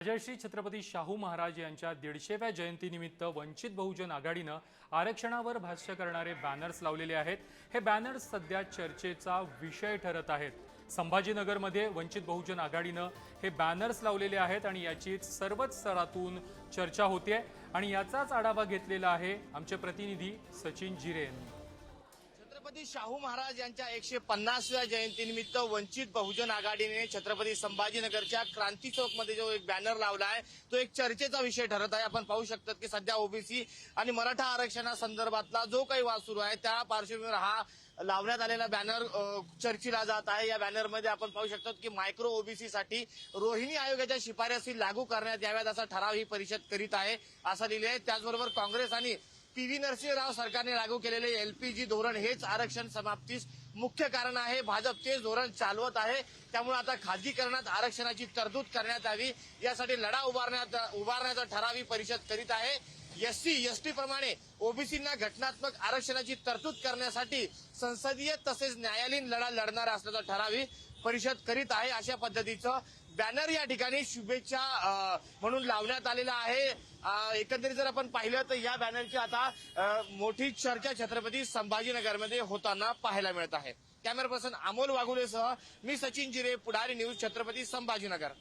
राजर्षी छत्रपती शाहू महाराज यांच्या दीडशेव्या जयंतीनिमित्त वंचित बहुजन आघाडीनं आरक्षणावर भाष्य करणारे बॅनर्स लावलेले आहेत. हे बॅनर्स सध्या चर्चेचा विषय ठरत आहेत. संभाजीनगरमध्ये वंचित बहुजन आघाडीनं हे बॅनर्स लावलेले आहेत आणि याची सर्वच स्तरातून चर्चा होते आणि याचाच आढावा घेतलेला आहे आमचे प्रतिनिधी सचिन जिरे यांनी छत्रपती शाहू महाराज यांच्या एकशे पन्नासव्या जयंतीनिमित्त वंचित बहुजन आघाडीने छत्रपती संभाजीनगरच्या क्रांती चौकमध्ये जो एक बॅनर लावला आहे तो एक चर्चेचा विषय ठरत आहे. आपण पाहू शकतात की सध्या ओबीसी आणि मराठा आरक्षणासंदर्भातला जो काही वाद सुरू आहे त्या पार्श्वभूमीवर हा लावण्यात आलेला बॅनर चर्चीला चर्चेला जात आहे. या बॅनरमध्ये आपण पाहू शकतो की मायक्रो ओबीसी साठी रोहिणी आयोगाच्या शिफारसी लागू करण्यात याव्यात असा ठराव ही परिषद करीत आहे असं लिहिले आहे त्याचबरोबर काँग्रेस आणि पी व्ही नरसिंहराव सरकारने लागू केलेले एलपीजी धोरण हेच आरक्षण समाप्तीस मुख्य कारण आहे. भाजप तेच धोरण चालवत आहे. त्यामुळे आता खाजगीकरणात आरक्षणाची तरतूद करण्यात यावी. यासाठी लढा उभारण्यात उभारण्याचा ठरावी परिषद करीत आहे. एससी एसटी प्रमाणे ओबीसींना घटनात्मक आरक्षणाची तरतूद करण्यासाठी संसदीय तसेच न्यायालयीन लढा लढणार असल्याचा ठरावी परिषद करीत आहे. अशा पद्धतीचं बॅनर या ठिकाणी शुभेच्छा म्हणून लावण्यात आलेला आहे. एकंदरीत जर आपण पाहिलं तर या बॅनरची आता मोठी चर्चा छत्रपती संभाजीनगरमध्ये होताना पाहायला मिळत आहे. कॅमेरा पर्सन अमोल वाघुलेसह मी सचिन जिरे पुढारी न्यूज छत्रपती संभाजीनगर.